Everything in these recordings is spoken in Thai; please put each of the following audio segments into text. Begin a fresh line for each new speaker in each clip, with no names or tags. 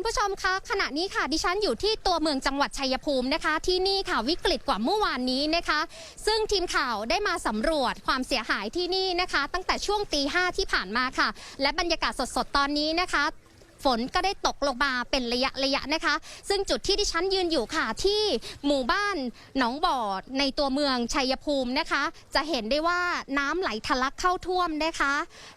คุณผู้ชมคะขณะนี้ค่ะดิฉันอยู่ที่ตัวเมืองจังหวัดชัยภูมินะคะ ที่นี่ค่ะวิกฤตกว่าเมื่อวานนี้นะคะ ซึ่งทีมข่าวได้มาสำรวจความเสียหายที่นี่นะคะ ตั้งแต่ช่วงตีห้าที่ผ่านมาค่ะ และบรรยากาศสดๆตอนนี้นะคะ ฝนก็ได้ตกลงมาเป็นระยะระยะนะคะ ซึ่งจุดที่ดิฉันยืนอยู่ค่ะที่หมู่บ้านหนองบ่อในตัวเมืองชัยภูมินะคะ จะเห็นได้ว่าน้ำไหลทะลักเข้าท่วมนะคะ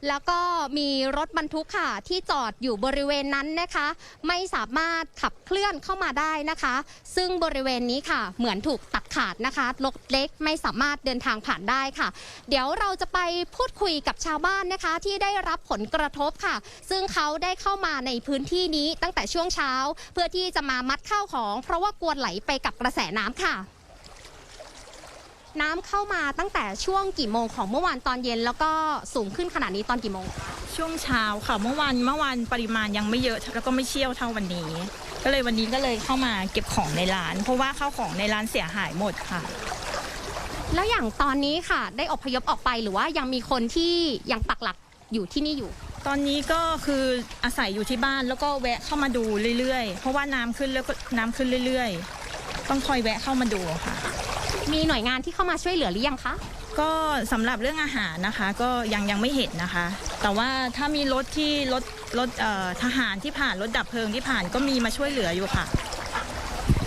แล้วก็มีรถบรรทุกค่ะที่จอดอยู่บริเวณนั้นนะคะ ไม่สามารถขับเคลื่อนเข้ามาได้นะคะ ซึ่งบริเวณนี้ค่ะ เหมือนถูกตัดขาดนะคะรถเล็กไม่สามารถเดินทางผ่านได้ค่ะ เดี๋ยวเราจะไปพูดคุยกับชาวบ้านนะคะ ที่ได้รับผลกระทบค่ะ ซึ่งเขาได้เข้ามาในพื้นที่นี้ตั้งแต่ช่วงเช้า เพื่อที่จะมามัดข้าวของ เพราะว่ากลัวไหลไปกับกระแสน้ำค่ะ น้ำเข้ามาตั้งแต่ช่วงกี่โมงของเมื่อวานตอนเย็น แล้วก็สูงขึ้นขนาดนี้ตอนกี่โมง
ช่วงเช้าค่ะเมื่อวานเมื่อวานปริมาณยังไม่เยอะแล้วก็ไม่เชี่ยวเท่าวันนี้ ก็เลยวันนี้ก็เลยเข้ามาเก็บของในร้าน เพราะว่าข้าวของในร้านเสียหายหมดค่ะ
แล้วอย่างตอนนี้ค่ะ ได้อพยพออกไปหรือว่ายังมีคนที่ยังปักหลัก อยู่ที่นี่อยู่
ตอนนี้ก็คืออาศัยอยู่ที่บ้านแล้วก็แวะเข้ามาดูเรื่อยๆ เพราะว่าน้ำขึ้นแล้วก็น้ำขึ้นเรื่อยๆ ต้องคอยแวะเข้ามาดูค่ะ
มีหน่วยงานที่เข้ามาช่วยเหลือหรือยังคะ
ก็สำหรับเรื่องอาหารนะคะก็ยังยังไม่เห็นนะคะ แต่ว่าถ้ามีรถที่รถรถเอ่อทหารที่ผ่านรถดับเพลิงที่ผ่านก็มีมาช่วยเหลืออยู่ค่ะ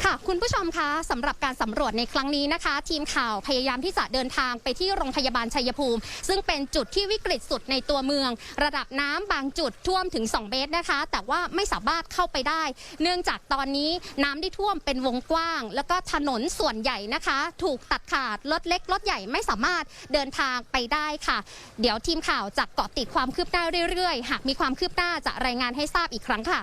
ค่ะ คุณผู้ชมคะสำหรับการสำรวจในครั้งนี้นะคะ ทีมข่าวพยายามที่จะเดินทางไปที่โรงพยาบาลชัยภูมิ ซึ่งเป็นจุดที่วิกฤตสุดในตัวเมือง ระดับน้ำบางจุดท่วมถึง 2 เมตรนะคะ แต่ว่าไม่สามารถเข้าไปได้ เนื่องจากตอนนี้น้ำได้ท่วมเป็นวงกว้าง แล้วก็ถนนส่วนใหญ่นะคะ ถูกตัดขาดรถเล็กรถใหญ่ไม่สามารถเดินทางไปได้ค่ะ เดี๋ยวทีมข่าวจะเกาะติดความคืบหน้าเรื่อยๆ หากมีความคืบหน้าจะรายงานให้ทราบอีกครั้งค่ะ